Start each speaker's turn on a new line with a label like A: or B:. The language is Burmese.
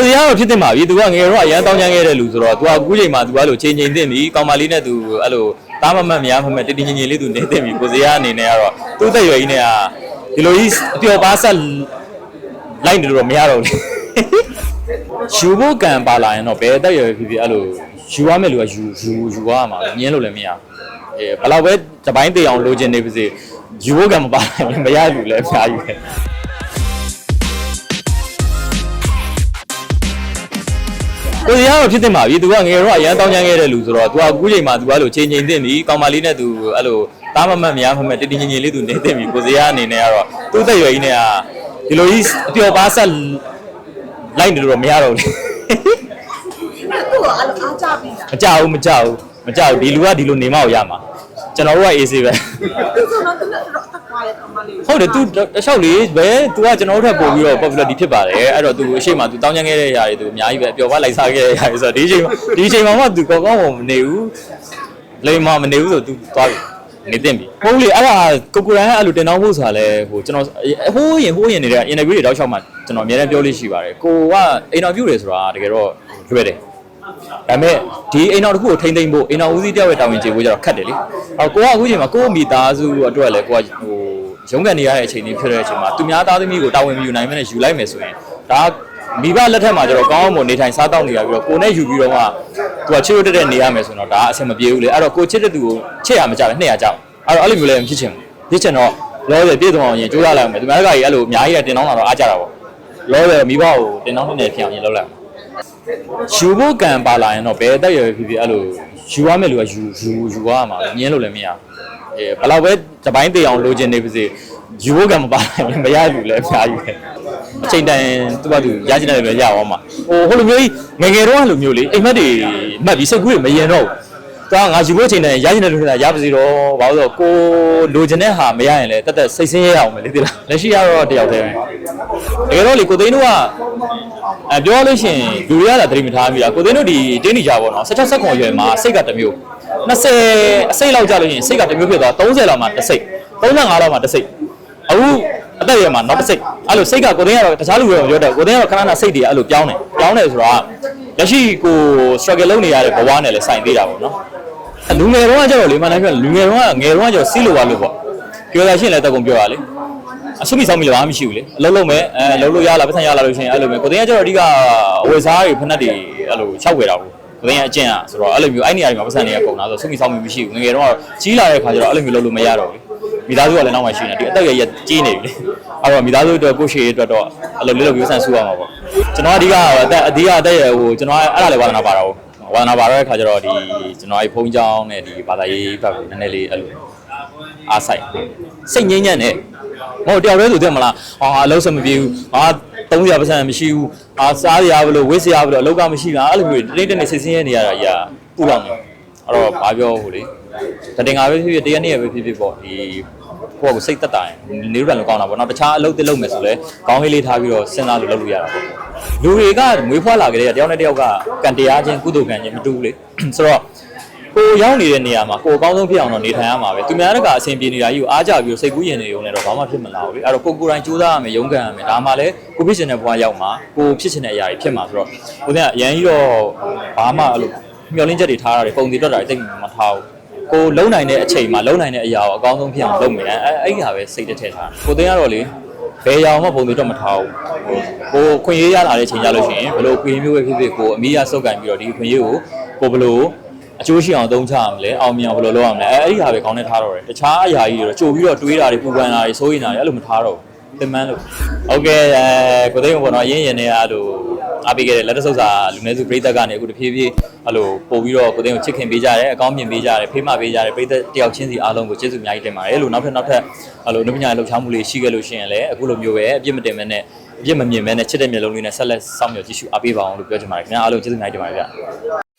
A: ကိုစီကတော့ဖြစ်တင်ပါပြီသူကငယ်တော့အရန်တောင်းချမ်းခဲ့တဲ့လူဆိုတော့သူကအခုချိန်မှာသူကအဲ့လိုချိန်ချိန်တင်ပြီကောင်မလေးနဲ့သူအဲ့လိုတားမမတ်မရမမတ်တတိငင်ငင်လေးသူနေတင်ပြီကိုစီကအနေနဲ့ကတော့သူ့သက်ရွယ်ကြီးနဲ့ကဒီလိုကြီးအပျော်ပါဆက်လိုက်နေလို့တော့မရတော့ဘူးယူဖို့ကံပါလာရင်တော့ဘယ်အသက်ရွယ်ဖြစ်ဖြစ်အဲ့လိုယူရမယ်လူကယူယူယူရမှာပဲမြင်လို့လည်းမရအဲဘယ်တော့ပဲတပိုင်းတေအောင်လိုချင်နေပါစေယူဖို့ကံမပါရင်မရလူလည်းအများကြီးပဲ ကိုစီကတော့ဖြစ်တင်ပါပြီသူကငယ်တော့အရန်တောင်းချမ်းခဲ့တဲ့လူဆိုတော့သူကအခုချိန်မှာသူကအဲ့လိုချိန်ချိန်တင်ပြီကောင်မလေးနဲ့သူအဲ့လိုတားမမတ်မရမမတ်တတိငင်ငင်လေးသူနေတင်ပြီကိုစီကအနေနဲ့ကတော့သူ့သက်ရွယ်ကြီးနဲ့ကဒီလိုကြီးအပျော်ပါဆက်လိုက်နေလို့တော့မရတော့ဘူး
B: သူ့ကိုအားအားကြပြီးတာ
A: မကြဘူးမကြဘူးမကြဘူးဒီလူကဒီလိုနေမှကိုရမှာ ကျွန်တော်တို့က AC ပဲ
B: ဆိုတော့သူကတော်တော်အသက်ကွာတယ်အမလေး
A: ဟုတ်တယ်သူတစ်လျှောက်လေးပဲသူကကျွန်တော်တို့ထပ်ပို့ပြီးတော့ popular ဒီဖြစ်ပါတယ်အဲ့တော့သူအရှိမသူတောင်းချမ်းခဲ့တဲ့ຢာတွေသူအများကြီးပဲပျော်ပါလိုက်စားခဲ့တဲ့ຢာတွေဆိုတော့ဒီအချိန်ဒီအချိန်မှာမှသူကောင်းကောင်းမနေဘူးလိမ္မာမနေဘူးဆိုသူသွားပြီနေတင်ပြီဟုတ်လေအဲ့ဒါကိုကိုရိုင်းအဲ့လိုတင်တော့ဖို့ဆိုတာလဲဟိုကျွန်တော်ဟိုးရင်ဟိုးရင်နေတဲ့အင်တာဗျူးတွေတောက်လျှောက်မှကျွန်တော်အများနဲ့ပြောလို့ရှိပါတယ်ကိုက interview တွေဆိုတာတကယ်တော့လွယ်တယ် ဒါပေမဲ့ဒီအိမ်တော်တစ်ခုကိုထိမ့်သိမ့်ဖို့အိမ်တော်ဦးစီးတယောက်ရဲ့တာဝန်ကျေဖို့ကျတော့ခက်တယ်လေ။ဟောကိုကအခုချိန်မှာကိုယ့်မိသားစုအတွက်လည်းကိုကဟိုရုန်းကန်နေရတဲ့အချိန်လေးဖြစ်တဲ့အချိန်မှာသူများသားသမီးကိုတာဝန်မယူနိုင်မနဲ့ယူလိုက်မယ်ဆိုရင်ဒါမိဘလက်ထက်မှာကျတော့ကောင်းအောင်မနေထိုင်စားတောက်နေရပြီးတော့ကိုနဲ့ယူပြီးတော့မှသူကချစ်ရတဲ့နေရမယ်ဆိုတော့ဒါအဆင်မပြေဘူးလေအဲ့တော့ကိုချစ်တဲ့သူကိုချစ်ရမကြပဲနှစ်ရကြအောင်အဲ့တော့အဲ့လိုမျိုးလည်းမဖြစ်ချင်ဘူးဖြစ်ချင်တော့လောရပြည့်စုံအောင်ရင်ကြိုးစားလိုက်အောင်မယ်သူများကကြီးအဲ့လိုအများကြီးတင်တောင်းလာတော့အားကြတာပေါ့လောရမိဘကိုတင်တောင်းနေဖြစ်အောင်ရင်လုပ်လိုက်အောင် ယူဖို့ကံပါလာရင်တော့ဘယ်အသက်အရွယ်ဖြစ်ဖြစ်အဲ့လိုယူရမယ်လူကယူယူယူရမှာပဲမြင်လို့လည်းမရအဲဘယ်တော့ပဲတပိုင်းတေအောင်လိုချင်နေပါစေယူဖို့ကံမပါလာရင်မရလူလည်းအများကြီးပဲအချိန်တန်သူကသူရချင်တယ်ပဲရအောင်မှာဟိုဟိုလိုမျိုးကြီးငယ်ငယ်တော့အဲ့လိုမျိုးလေအိမ်မက်တွေမှတ်ပြီးစိတ်ကူးတွေမရင်တော့ဘူးတော့ငါယူဖို့အချိန်တန်ရချင်တယ်လို့ဆိုတာရပါစီတော့ဘာလို့လဲဆိုတော့ကိုလိုချင်တဲ့ဟာမရရင်လည်းတက်တက်စိတ်ဆင်းရဲအောင်ပဲလေဒီလားလက်ရှိကတော့တယောက်တည်းပဲ တကယ်တော့လေကိုသိန်းတို့ကအဲပြောရလို့ရှိရင်လူတွေကလာသတိမထားမိတာကိုသိန်းတို့ဒီတင်းနေကြပါတော့16ဆက်ခွန်ရွယ်မှာစိတ်ကတစ်မျိုး20အစိတ်လောက်ကြလို့ရှိရင်စိတ်ကတစ်မျိုးဖြစ်သွား30လောက်မှတစ်စိတ်35လောက်မှတစ်စိတ်အခုအသက်အရွယ်မှာနောက်တစ်စိတ်အဲ့လိုစိတ်ကကိုသိန်းကတော့တခြားလူတွေပြောတယ်ကိုသိန်းကတော့ခဏခဏစိတ်တွေအဲ့လိုပြောင်းတယ်ပြောင်းတယ်ဆိုတာလက်ရှိကို struggle လုပ်နေရတဲ့ဘဝနဲ့လည်းဆိုင်သေးတာပေါ့နော်လူငယ်တော့ကကျတော့လေမနိုင်ပြလူငယ်တော့ကငယ်တော့ကကျတော့စီးလိုပါလို့ပေါ့ပြောရရှင်းလည်းတက်ကုန်ပြောရလေ အဆုမိဆောင်မိလည်းဘာမှမရှိဘူးလေအလုံးလုံးပဲအဲလုံးလို့ရလာပတ်စံရလာလို့ရှိရင်အဲ့လိုမျိုးကိုသိန်းကကျတော့အဓိကအဝယ်စားတွေဖက်နှက်တွေအဲ့လိုရှောက်ဝယ်တာဘူးကိုသိန်းကအကျင့်อ่ะဆိုတော့အဲ့လိုမျိုးအဲ့နေရာတွေမှာပတ်စံတွေကကုန်တာဆိုဆုမိဆောင်မိမရှိဘူးငယ်ငယ်တော့ကြီးလာတဲ့ခါကျတော့အဲ့လိုမျိုးလုံးလို့မရတော့ဘူးမိသားစုကလည်းနောက်မှရှိနေဒီအသက်ရရကြီးနေပြီလေအဲ့တော့မိသားစုအတွက်ကိုရှိရေးအတွက်တော့အဲ့လိုလေးလိုမျိုးဆန်ဆူရမှာပေါ့ကျွန်တော်အဓိကအသက်အဓိကအသက်ရဟိုကျွန်တော်အဲ့ဒါလည်းဝါသနာပါတော့ဝါသနာပါတဲ့ခါကျတော့ဒီကျွန်တော်အဲ့ဖုန်းကြောင်းနဲ့ဒီဘာသာရေးဘက်ကိုနည်းနည်းလေးအဲ့လိုအားဆိုင်စိတ်ငြိမ်းချမ်းတဲ့ ဟိုတယောက်တည်းဆိုတဲ့မလားဟာအလုံးစမပြေဘူးဟာ300%မရှိဘူးဟာစားရဘလို့ဝေးစရာဘလို့အလောက်ကမရှိဘူးအဲ့လိုမျိုးတိတိနဲ့စိတ်ဆင်းရဲနေရတာကြီးပူလောက်နေအဲ့တော့ဘာပြောဟိုလေတတင်ငါပဲဖြစ်ဖြစ်တရားနေ့ပဲဖြစ်ဖြစ်ပေါ့ဒီကိုယ့်ကိုစိတ်သက်သာရင်နေရလည်းကောင်းတာပေါ့နော်တခြားအလုပ်တစ်လုပ်မယ်ဆိုလဲကောင်းဟေးလေးထားပြီးတော့စဉ်းစားလို့လုပ်လို့ရတာပေါ့လူတွေကမွေးဖွားလာကြတဲ့တယောက်နဲ့တယောက်ကကံတရားချင်းကုသိုလ်ကံချင်းမတူဘူးလေဆိုတော့ ကိုရောက်နေတဲ့နေရာမှာကိုအကောင်းဆုံးဖြစ်အောင်တော့နေထိုင်ရမှာပဲသူများတကအဆင်ပြေနေတာကြီးကိုအားကြပြီးစိတ်ကူးရင်နေုံနဲ့တော့ဘာမှဖြစ်မလာဘူးလေအဲ့တော့ကိုကိုယ်တိုင်ကြိုးစားရမယ်ရုန်းကန်ရမယ်ဒါမှလည်းကိုဖြစ်ချင်တဲ့ဘဝရောက်မှာကိုဖြစ်ချင်တဲ့အရာတွေဖြစ်မှာဆိုတော့ကိုကအရန်ကြီးတော့ဘာမှအဲ့လိုမျောလင်းချက်တွေထားရတယ်ပုံတည်တော့တာတိတ်မထားဘူးကိုလုံနိုင်တဲ့အချိန်မှာလုံနိုင်တဲ့အရာကိုအကောင်းဆုံးဖြစ်အောင်လုပ်မယ်အဲအဲ့ဒီဟာပဲစိတ်တစ်ထည့်ထားကိုသိန်းကတော့လေဘယ်ရောင်မှပုံတည်တော့မထားဘူးဟိုကိုခွင့်ရေးရလာတဲ့ချိန်ကြလို့ရှိရင်ဘယ်လိုခွင့်ရေးမျိုးပဲဖြစ်ဖြစ်ကိုအမီးရစုပ်ကန်ပြီးတော့ဒီခွင့်ရေးကိုကိုဘယ်လို အကျိုးရှိအောင်အသုံးချရမလဲအောင်မြင်အောင်ဘယ်လိုလုပ်ရမလဲအဲအဲ့ဒီဟာပဲခေါင်းထဲထားတော့တယ်တခြားအရာကြီးတွေတော့ကြိုပြီးတော့တွေးတာတွေပူပန်တာတွေစိုးရိမ်တာတွေအဲ့လိုမထားတော့ဘူးသင်မန်းလို့ဟုတ်ကဲ့အဲကိုသိန်းဘောနော်ရင်းရင်နဲ့အဲ့လိုအားပေးခဲ့တဲ့လက်တဆုပ်စာလူငယ်စုပြည်သက်ကနေအခုတဖြည်းဖြည်းအဲ့လိုပို့ပြီးတော့ကိုသိန်းကိုချစ်ခင်ပေးကြတယ်အကောင်းမြင်ပေးကြတယ်ဖေးမပေးကြတယ်ပြည်သက်တယောက်ချင်းစီအားလုံးကိုကျေးဇူးအများကြီးတင်ပါတယ်လို့နောက်ထပ်နောက်ထပ်အဲ့လိုနှုတ်ပညာလှုပ်ရှားမှုလေးရှိခဲ့လို့ရှိရင်လည်းအခုလိုမျိုးပဲအပြစ်မတင်မဲနဲ့အပြစ်မမြင်မဲနဲ့ချစ်တဲ့မျိုးလုံးလေးနဲ့ဆက်လက်ဆောင်ရွက်ကြည့်ရှုအားပေးပါအောင်လို့ပြောချင်ပါတယ်ခင်ဗျာအားလုံးကျေးဇူးအများကြီးတင်ပါတယ်ဗျာ